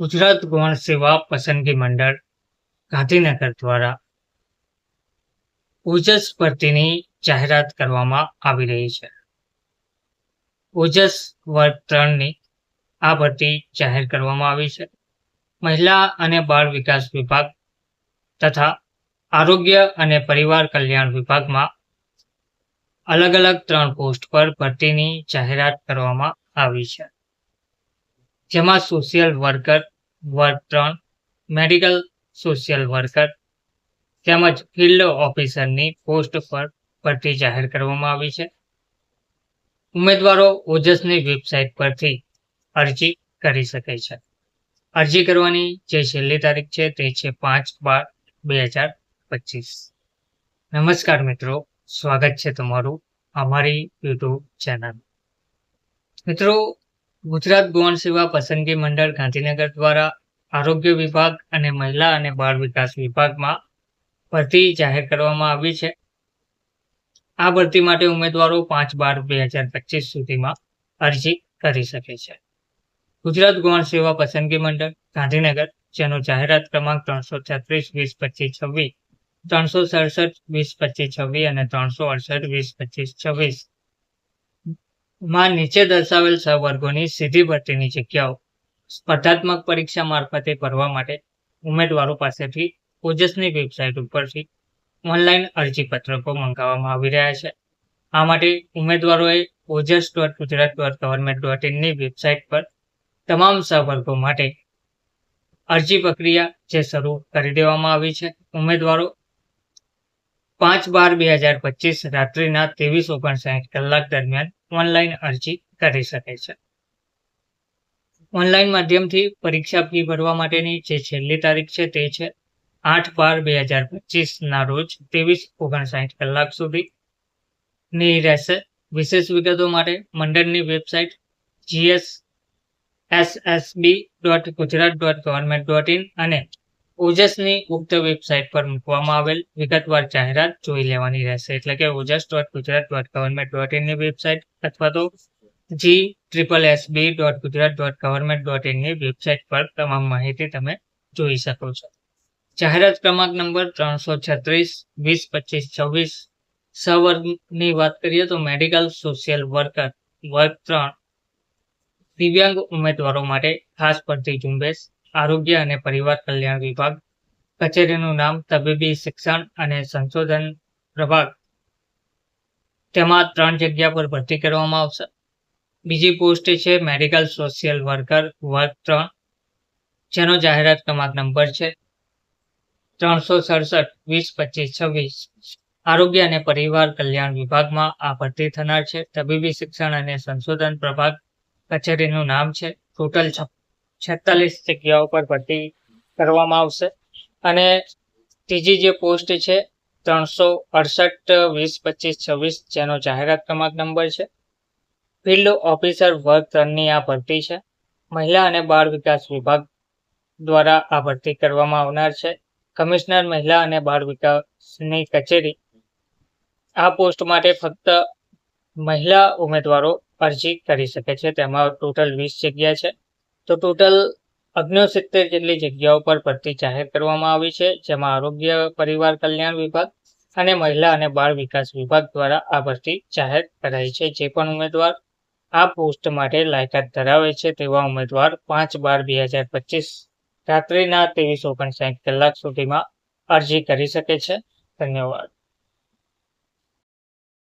ગુજરાત ગૌણ સેવા પસંદગી મંડળ ગાંધીનગર દ્વારા ઓજસ ભરતીની જાહેરાત કરવામાં આવી રહી છે. ઓજસ વર્ગ ત્રણની આ ભરતી જાહેર કરવામાં આવી છે. મહિલા અને બાળ વિકાસ વિભાગ તથા આરોગ્ય અને પરિવાર કલ્યાણ વિભાગમાં અલગ અલગ ત્રણ પોસ્ટ પર ભરતીની જાહેરાત કરવામાં આવી છે. જેમાં સોશિયલ વર્કર વર્ગ ત્રણ મેડિકલ સોશિયલ વર્કર તેમજ ફિલ્ડ ઓફિસરની પોસ્ટ પર ભરતી જાહેર કરવામાં આવી છે. ઉમેદવારો ઓજસની વેબસાઇટ પરથી અરજી કરી શકે છે. અરજી કરવાની જે છેલ્લી તારીખ છે તે છે પાંચ બાર બે હજાર પચીસ. નમસ્કાર મિત્રો, સ્વાગત છે તમારું અમારી યુટ્યુબ ચેનલ મિત્રો ગુજરાત ગૌણ સેવા પસંદગી મંડળ ગાંધીનગર દ્વારા આરોગ્ય વિભાગ અને મહિલા અને બાળ વિકાસ વિભાગમાં ભરતી જાહેર કરવામાં આવી છે. આ ભરતી માટે ઉમેદવારો પાંચ બાર બે હજાર પચીસ સુધીમાં અરજી કરી શકે છે. ગુજરાત ગૌણ સેવા પસંદગી મંડળ ગાંધીનગર જેનો જાહેરાત ક્રમાંક ત્રણસો છત્રીસ, વીસ, પચીસ, છવ્વીસ, ત્રણસો સડસઠ, વીસ, પચીસ, છવ્વીસ અને ત્રણસો અડસઠ, વીસ, પચીસ, છવ્વીસ માં નીચે દર્શાવેલ સહવર્ગોની સીધી ભરતીની જગ્યાઓ સ્પર્ધાત્મક પરીક્ષા મારફતે ભરવા માટે ઉમેદવારો પાસેથી ઓજસની વેબસાઇટ ઉપરથી ઓનલાઈન અરજીપત્રકો મંગાવવામાં આવી રહ્યા છે. આ માટે ઉમેદવારોએ Ojas dot Gujarat dot government dot ઇનની website પર તમામ સહવર્ગો માટે અરજી પ્રક્રિયા જે શરૂ કરી દેવામાં આવી છે. ઉમેદવારો પાંચ બાર બે હજાર પચીસ રાત્રિના ત્રેવીસ ઓગણસાઠ કલાક દરમિયાન ઓનલાઈન અરજી કરી શકે છે. ઓનલાઈન માધ્યમથી પરીક્ષા ફી ભરવા માટેની જે છેલ્લી તારીખ છે તે છે આઠ બાર બે હજાર પચીસના રોજ ત્રેવીસ ઓગણસાઠ કલાક સુધી. ની રહેશે. વિશેષ વિગતો માટે મંડળની website GS SSB dot Gujarat dot government dot in અને ઓજસની ઉક્ત વેબસાઇટ પર મૂકવામાં આવેલ વિગતવાર જાહેરાત જોઈ લેવાની રહેશે. એટલે કે Ojas dot Gujarat dot government dot ઇનની website અથવા તો G triple SB dot Gujarat dot government dot ઇનની website પર તમામ માહિતી તમે જોઈ શકો છો. જાહેરાત ક્રમાંક નંબર ત્રણસો છત્રીસ, વીસ, પચીસ, છવ્વીસ. સવર્ગની વાત કરીએ તો મેડિકલ, સોશિયલ વર્કર, વર્ગ ત્રણ. દિવ્યાંગ ઉમેદવારો માટે ખાસ પડતી ઝુંબેશ આરોગ્ય અને પરિવાર કલ્યાણ વિભાગ, કચેરીનું નામ તબીબી શિક્ષણ અને સંશોધન પ્રભાગ. તેમાં ત્રણ જગ્યા પર ભરતી કરવામાં આવશે. બીજી પોસ્ટ છે મેડિકલ સોશિયલ વર્કર, વર્ગ ત્રણ, જેનો જાહેરાત ક્રમાંક નંબર છે. ત્રણસો સડસઠ, વીસ, પચીસ, છવ્વીસ. આરોગ્ય અને પરિવાર કલ્યાણ વિભાગમાં આ ભરતી થનાર છે. તબીબી શિક્ષણ અને સંશોધન પ્રભાગ કચેરીનું નામ છે. ટોટલ છેતાલીસ જગ્યાઓ પર ભરતી કરવામાં આવશે. અને ત્રીજી જે પોસ્ટ છે, ત્રણસો અડસઠ, વીસ, પચીસ, છવ્વીસ, જેનો જાહેરાત ક્રમાંક નંબર છે. ફિલ્ડ ઓફિસર વર્ગ ત્રણની આ ભરતી છે. મહિલા અને બાળ વિકાસ વિભાગ દ્વારા આ ભરતી કરવામાં આવનાર છે. કમિશનર મહિલા અને બાળ વિકાસની કચેરી. આ પોસ્ટ માટે ફક્ત મહિલા ઉમેદવારો અરજી કરી શકે છે. તેમાં ટોટલ વીસ જગ્યા છે. તો ટોટલ અગ્નોસિત્તેર જેટલી જગ્યાઓ પર ભરતી જાહેર કરવામાં આવી છે, જેમાં આરોગ્ય, પરિવાર કલ્યાણ વિભાગ અને મહિલા અને બાળ વિકાસ વિભાગ દ્વારા આ ભરતી જાહેર કરાઈ છે. જે પણ ઉમેદવાર આ પોસ્ટ માટે લાયકાત ધરાવે છે, તેવા ઉમેદવાર પાંચ બાર બે હજાર પચીસ રાત્રિના ત્રેવીસ ઓગણસાઠ કલાક સુધીમાં અરજી કરી શકે છે. ધન્યવાદ.